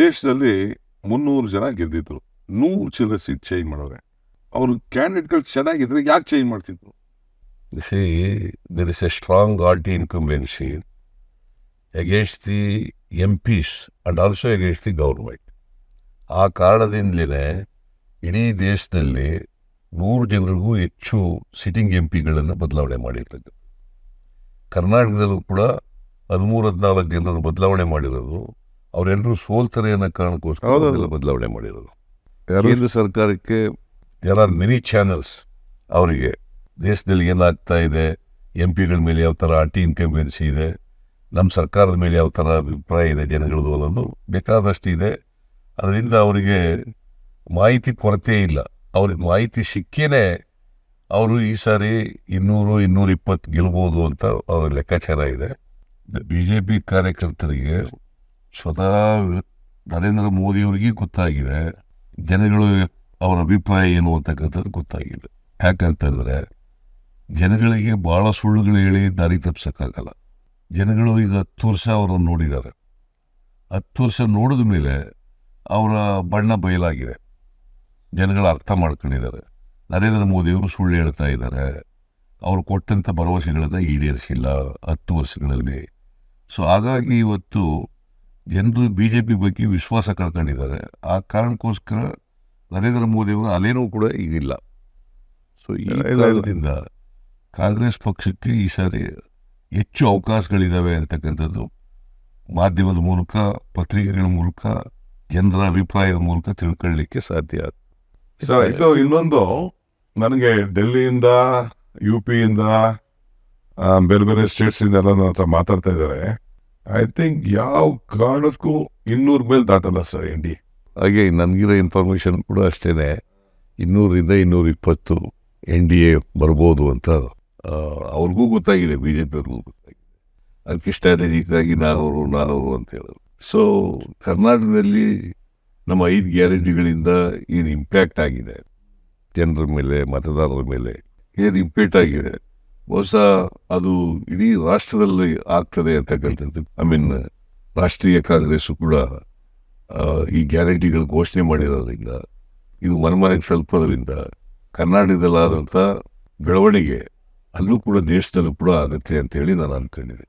ದೇಶದಲ್ಲಿ ಮುನ್ನೂರು ಜನ ಗೆದ್ದಿದ್ರು. ನೂರು ಚಿಲ್ಲರೆ ಸೀಟ್ ಚೇಂಜ್ ಮಾಡೋರೆ. ಅವರು ಕ್ಯಾಂಡಿಡೇಟ್ಗಳು ಚೆನ್ನಾಗಿದ್ರೆ ಯಾಕೆ ಚೇಂಜ್ ಮಾಡ್ತಿದ್ರು? There is a strong anti incumbency against the MPs and also against the government ಆ ಕಾರಣದಿಂದಲೇ ಇಡೀ ದೇಶದಲ್ಲಿ ನೂರು ಜನರಿಗೂ ಹೆಚ್ಚು ಸಿಟ್ಟಿಂಗ್ ಎಂ ಪಿಗಳನ್ನು ಬದಲಾವಣೆ ಮಾಡಿರ್ತಕ್ಕಂಥ ಕರ್ನಾಟಕದಲ್ಲೂ ಕೂಡ ಹದಿಮೂರು, ಹದಿನಾಲ್ಕು ಜನರು ಬದಲಾವಣೆ ಮಾಡಿರೋದು ಅವರೆಲ್ಲರೂ ಸೋಲ್ತಾರೆ ಅನ್ನೋ ಕಾರಣಕ್ಕೋಸ್ಕರ. ಬದಲಾವಣೆ ಮಾಡಿರೋದು. ಕೇಂದ್ರ ಸರ್ಕಾರಕ್ಕೆ ದೇರ್ ಆರ್ ಮೆನಿ ಚಾನಲ್ಸ್ ಅವರಿಗೆ. ದೇಶದಲ್ಲಿ ಏನಾಗ್ತಾ ಇದೆ? ಎಂ ಪಿಗಳ ಮೇಲೆ ಯಾವ ಥರ ಆಂಟಿ ಇನ್ಕಂಬೆನ್ಸಿ ಇದೆ? ನಮ್ಮ ಸರ್ಕಾರದ ಮೇಲೆ ಯಾವ ಥರ ಅಭಿಪ್ರಾಯ ಇದೆ ಜನಗಳದು ಅನ್ನೋದು ಬೇಕಾದಷ್ಟು ಇದೆ ಅದರಿಂದ ಅವರಿಗೆ ಮಾಹಿತಿ ಕೊರತೆ ಇಲ್ಲ. ಅವ್ರಿಗೆ ಮಾಹಿತಿ ಸಿಕ್ಕೇನೆ ಅವರು ಈ ಸಾರಿ ಇನ್ನೂರು ಇನ್ನೂರ ಇಪ್ಪತ್ತು ಗೆಲ್ಬೋದು ಅಂತ ಅವ್ರ ಲೆಕ್ಕಾಚಾರ ಇದೆ. ಬಿ ಜೆ ಪಿ ಕಾರ್ಯಕರ್ತರಿಗೆ ಸ್ವತಃ ನರೇಂದ್ರ ಮೋದಿಯವರಿಗೆ ಗೊತ್ತಾಗಿದೆ. ಜನಗಳು ಅವರ ಅಭಿಪ್ರಾಯ ಏನು ಅಂತಕ್ಕಂಥದ್ದು ಗೊತ್ತಾಗಿದೆ. ಯಾಕಂತಂದರೆ ಜನಗಳಿಗೆ ಭಾಳ ಸುಳ್ಳುಗಳು ಹೇಳಿ ದಾರಿ ತಪ್ಪಿಸೋಕ್ಕಾಗಲ್ಲ. ಜನಗಳು ಈಗ ಹತ್ತು ವರ್ಷ ಅವರನ್ನು ನೋಡಿದ್ದಾರೆ. ಹತ್ತು ವರ್ಷ ನೋಡಿದ ಮೇಲೆ ಅವರ ಬಣ್ಣ ಬಯಲಾಗಿದೆ. ಜನಗಳು ಅರ್ಥ ಮಾಡ್ಕೊಂಡಿದ್ದಾರೆ. ನರೇಂದ್ರ ಮೋದಿಯವರು ಸುಳ್ಳು ಹೇಳ್ತಾ ಇದ್ದಾರೆ. ಅವರು ಕೊಟ್ಟಂಥ ಭರವಸೆಗಳನ್ನು ಈಡೇರಿಸಿಲ್ಲ ಹತ್ತು ವರ್ಷಗಳಲ್ಲಿ. ಸೊ ಹಾಗಾಗಿ ಇವತ್ತು ಜನರು ಬಿ ಜೆ ಪಿ ಬಗ್ಗೆ ವಿಶ್ವಾಸ ಕಳ್ಕೊಂಡಿದ್ದಾರೆ ಆ ಕಾರಣಕ್ಕೋಸ್ಕರ ನರೇಂದ್ರ ಮೋದಿಯವರ ಅಲೆನೂ ಕೂಡ ಈಗಿಲ್ಲ ಸೊ ಈ. ಕಾರಣದಿಂದ ಕಾಂಗ್ರೆಸ್ ಪಕ್ಷಕ್ಕೆ ಈ ಸಾರಿ ಹೆಚ್ಚು ಅವಕಾಶಗಳಿದ್ದಾವೆ ಅಂತಕ್ಕಂಥದ್ದು ಮಾಧ್ಯಮದ ಮೂಲಕ ಪತ್ರಿಕೆಗಳ ಮೂಲಕ ಜನರ ಅಭಿಪ್ರಾಯದ ಮೂಲಕ ತಿಳ್ಕೊಳ್ಳಿಕ್ಕೆ ಸಾಧ್ಯ. ಸರ್ ಇದು ಇನ್ನೊಂದು ನನಗೆ ಡೆಲ್ಲಿಯಿಂದ ಯು ಪಿಯಿಂದ ಬೇರೆ ಬೇರೆ ಸ್ಟೇಟ್ಸಿಂದ ಎಲ್ಲ ಮಾತಾಡ್ತಾ ಇದ್ದಾರೆ ಐ ಥಿಂಕ್ ಯಾವ ಕಾರಣಕ್ಕೂ ಇನ್ನೂರ ಮೇಲೆ ದಾಟಲ್ಲ ಸರ್ ಇಂಡಿ ಹಾಗೆ ನನಗಿರೋ ಇನ್ಫಾರ್ಮೇಷನ್ ಕೂಡ ಅಷ್ಟೇ ಇನ್ನೂರಿಂದ ಇನ್ನೂರ ಇಪ್ಪತ್ತು ಎನ್ ಡಿ ಎ ಬರ್ಬೋದು ಅಂತ ಅವ್ರಿಗೂ ಗೊತ್ತಾಗಿದೆ ಬಿ ಜೆ ಪಿಯವ್ರಿಗೂ ಗೊತ್ತಾಗಿದೆ. ಅದಕ್ಕೆ ಸ್ಟ್ರಾಟಜಿಕ್ ಆಗಿ ನಾನವರು ನಾನೂರು ಅಂತ ಹೇಳೋದು. ಸೊ ಕರ್ನಾಟಕದಲ್ಲಿ ನಮ್ಮ ಐದು ಗ್ಯಾರಂಟಿಗಳಿಂದ ಏನು ಇಂಪ್ಯಾಕ್ಟ್ ಆಗಿದೆ? ಜನರ ಮೇಲೆ, ಮತದಾರರ ಮೇಲೆ ಏನು ಇಂಪ್ಯಾಕ್ಟ್ ಆಗಿದೆ? ಬಹುಶಃ ಅದು ಇಡೀ ರಾಷ್ಟ್ರದಲ್ಲಿ ಆಗ್ತದೆ ಅಂತಕ್ಕಂಥದ್ದು. ಐ ಮೀನ್ ರಾಷ್ಟ್ರೀಯ ಕಾಂಗ್ರೆಸ್ ಕೂಡ ಈ ಗ್ಯಾರಂಟಿಗಳು ಘೋಷಣೆ ಮಾಡಿರೋದ್ರಿಂದ, ಇದು ಮನಮನೆಗೆ ತಲುಪೋದ್ರಿಂದ ಕರ್ನಾಟಕದಲ್ಲಾದಂಥ ಬೆಳವಣಿಗೆ ಅಲ್ಲೂ ಕೂಡ ದೇಶದಲ್ಲೂ ಕೂಡ ಆಗುತ್ತೆ ಅಂತೇಳಿ ನಾನು ಅನ್ಕೊಂಡಿದ್ದೆ